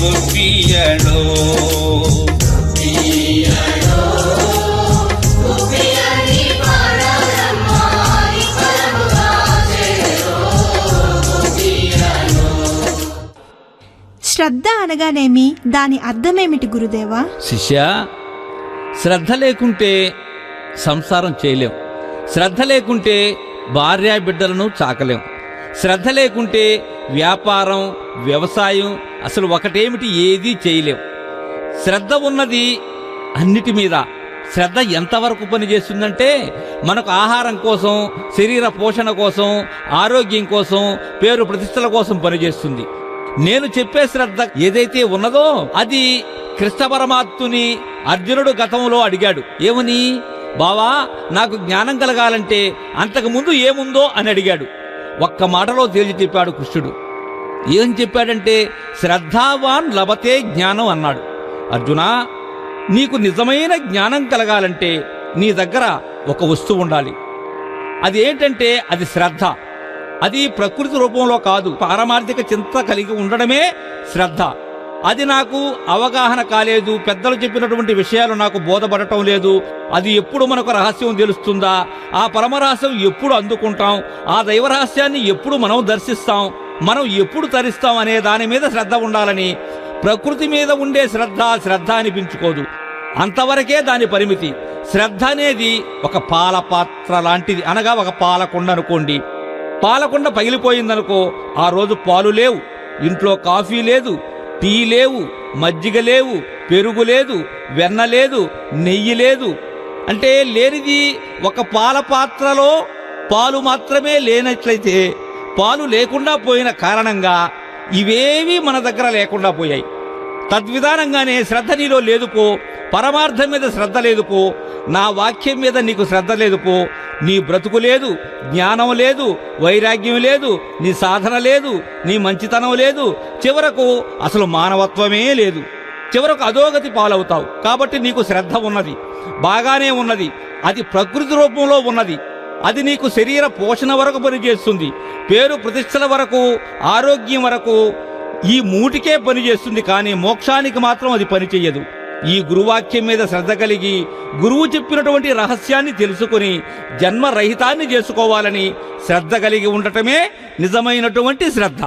గొప్పియడో శ్రద్ధ అనగానేమి? దాని అర్థమేమిటి గురుదేవా? శిష్య శ్రద్ధ లేకుంటే సంసారం చేయలేం. శ్రద్ధ లేకుంటే భార్యా బిడ్డలను చాకలేం. శ్రద్ధ లేకుంటే వ్యాపారం వ్యవసాయం అసలు ఒకటేమిటి ఏదీ చేయలేం. శ్రద్ధ ఉన్నది అన్నిటి మీద. శ్రద్ధ ఎంతవరకు పనిచేస్తుందంటే మనకు ఆహారం కోసం శరీర పోషణ కోసం ఆరోగ్యం కోసం పేరు ప్రతిష్టల కోసం పనిచేస్తుంది నేను చెప్పే శ్రద్ధ ఏదైతే ఉన్నదో అది కృష్ణ పరమాత్ముని అర్జునుడు గతంలో అడిగాడు. ఏమని? బావా నాకు జ్ఞానం కలగాలంటే అంతకు ముందు ఏముందో అని అడిగాడు. ఒక్క మాటలో తేల్చి చెప్పాడు కృష్ణుడు. ఏం చెప్పాడంటే శ్రద్ధావాన్ లభతే జ్ఞానం అన్నాడు. అర్జున నీకు నిజమైన జ్ఞానం కలగాలంటే నీ దగ్గర ఒక వస్తువు ఉండాలి. అది ఏంటంటే అది శ్రద్ధ. అది ప్రకృతి రూపంలో కాదు పారమార్థిక చింత కలిగి ఉండడమే శ్రద్ధ. అది నాకు అవగాహన కాలేదు. పెద్దలు చెప్పినటువంటి విషయాలు నాకు బోధపడటం లేదు. అది ఎప్పుడు మనకు రహస్యం తెలుస్తుందా? ఆ పరమరహస్యం ఎప్పుడు అందుకుంటాం? ఆ దైవ రహస్యాన్ని ఎప్పుడు మనం దర్శిస్తాం? మనం ఎప్పుడు తరిస్తాం అనే దాని మీద శ్రద్ధ ఉండాలని ప్రకృతి మీద ఉండే శ్రద్ధ శ్రద్ధ అనిపించుకోదు. అంతవరకే దాని పరిమితి. శ్రద్ధ అనేది ఒక పాల పాత్ర లాంటిది. అనగా ఒక పాలకుండ అనుకోండి. పాలకుండ పగిలిపోయిందనుకో ఆ రోజు పాలు లేవు. ఇంట్లో కాఫీ లేదు. టీ లేవు మజ్జిగ లేవు పెరుగు లేదు వెన్న లేదు నెయ్యి లేదు అంటే లేనిది ఒక పాల పాత్రలో పాలు మాత్రమే లేనట్లయితే పాలు లేకుండా పోయిన కారణంగా ఇవేవి మన దగ్గర లేకుండా పోయాయి. తద్విధానంగానే శ్రద్ధ నీలో లేదు పో పరమార్థం మీద శ్రద్ధ లేదు పో నా వాక్యం మీద నీకు శ్రద్ధ లేదు పో నీ బ్రతుకు లేదు జ్ఞానం లేదు వైరాగ్యం లేదు నీ సాధన లేదు నీ మంచితనం లేదు చివరకు అసలు మానవత్వమే లేదు. చివరకు అధోగతి పాలవుతావు. కాబట్టి నీకు శ్రద్ధ ఉన్నది బాగానే ఉన్నది అది ప్రకృతి రూపంలో ఉన్నది అది నీకు శరీర పోషణ వరకు పనిచేస్తుంది పేరు ప్రతిష్టల వరకు ఆరోగ్యం వరకు ఈ మూటికే పనిచేస్తుంది కానీ మోక్షానికి మాత్రం అది పనిచేయదు. ఈ గురువాక్యం మీద శ్రద్ధ కలిగి గురువు చెప్పినటువంటి రహస్యాన్ని తెలుసుకొని జన్మరహితాన్ని చేసుకోవాలని శ్రద్ధ కలిగి ఉండటమే నిజమైనటువంటి శ్రద్ధ.